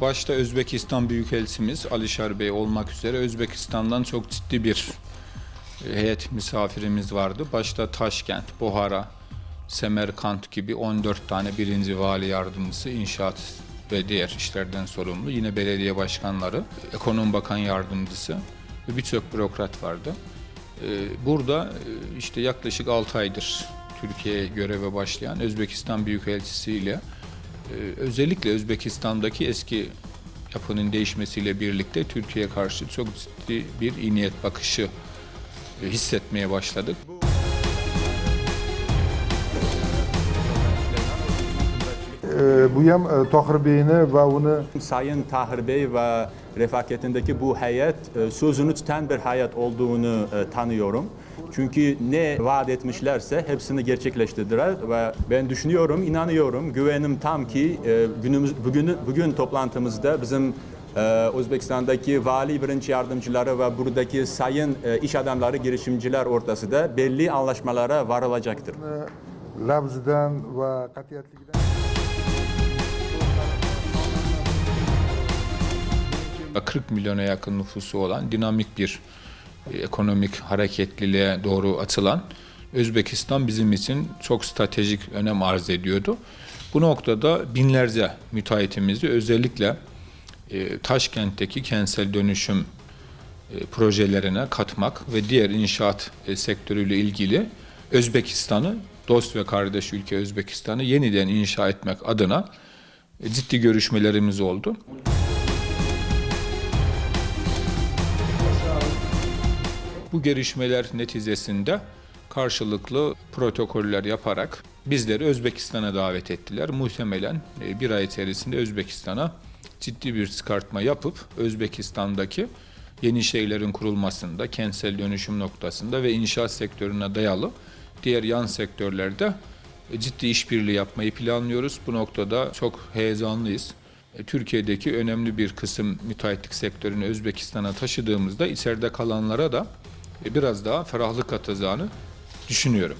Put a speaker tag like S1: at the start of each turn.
S1: başta Özbekistan Büyükelçimiz Alişar Bey olmak üzere Özbekistan'dan çok ciddi bir e, heyet misafirimiz vardı. Başta Taşkent, Buhara, Semerkant gibi 14 tane birinci vali yardımcısı, inşaat ve diğer işlerden sorumlu. Yine belediye başkanları, ekonomi bakan yardımcısı ve birçok bürokrat vardı. Ee, Burada e, işte yaklaşık 6 aydır Türkiye'ye göreve başlayan Özbekistan Büyükelçisi ile e, özellikle Özbekistan'daki eski yapının değişmesiyle birlikte Türkiye'ye karşı çok ciddi bir iyi niyet bakışı e, hissetmeye başladık.
S2: Bu hem e, Tahir Bey'ini ve onu
S3: Sayın Tahir Bey ve refakatindeki bu heyet e, sözünü tutan bir hayat olduğunu e, tanıyorum. Çünkü ne vaat etmişlerse hepsini gerçekleştirdiler ve ben düşünüyorum, inanıyorum, güvenim tam ki e, günümüz bugün bugün toplantımızda bizim e, Özbekistan'daki vali birinci yardımcıları ve buradaki sayın e, iş adamları, girişimciler ortasında belli anlaşmalara varılacaktır.
S2: labzidan ve katiyatligidan
S1: 40 milyona yakın nüfusu olan dinamik bir e, ekonomik hareketliliğe doğru açılan Özbekistan bizim için çok stratejik önem arz ediyordu. Bu noktada binlerce müteahhitimizi özellikle e, Taşkent'teki kentsel dönüşüm e, projelerine katmak ve diğer inşaat e, sektörüyle ilgili Özbekistan'ı, dost ve kardeş ülke Özbekistan'ı yeniden inşa etmek adına ciddi görüşmelerimiz oldu. Bu gelişmeler neticesinde karşılıklı protokoller yaparak bizleri Özbekistan'a davet ettiler. Muhtemelen e, bir ay içerisinde Özbekistan'a ciddi bir çıkartma yapıp Özbekistan'daki yeni şeylerin kurulmasında, kentsel dönüşüm noktasında ve inşaat sektörüne dayalı diğer yan sektörlerde ciddi işbirliği yapmayı planlıyoruz. Bu noktada çok heyecanlıyız. E, Türkiye'deki önemli bir kısım müteahhitlik sektörünü Özbekistan'a taşıdığımızda içeride kalanlara da biraz daha ferahlık katacağını düşünüyorum.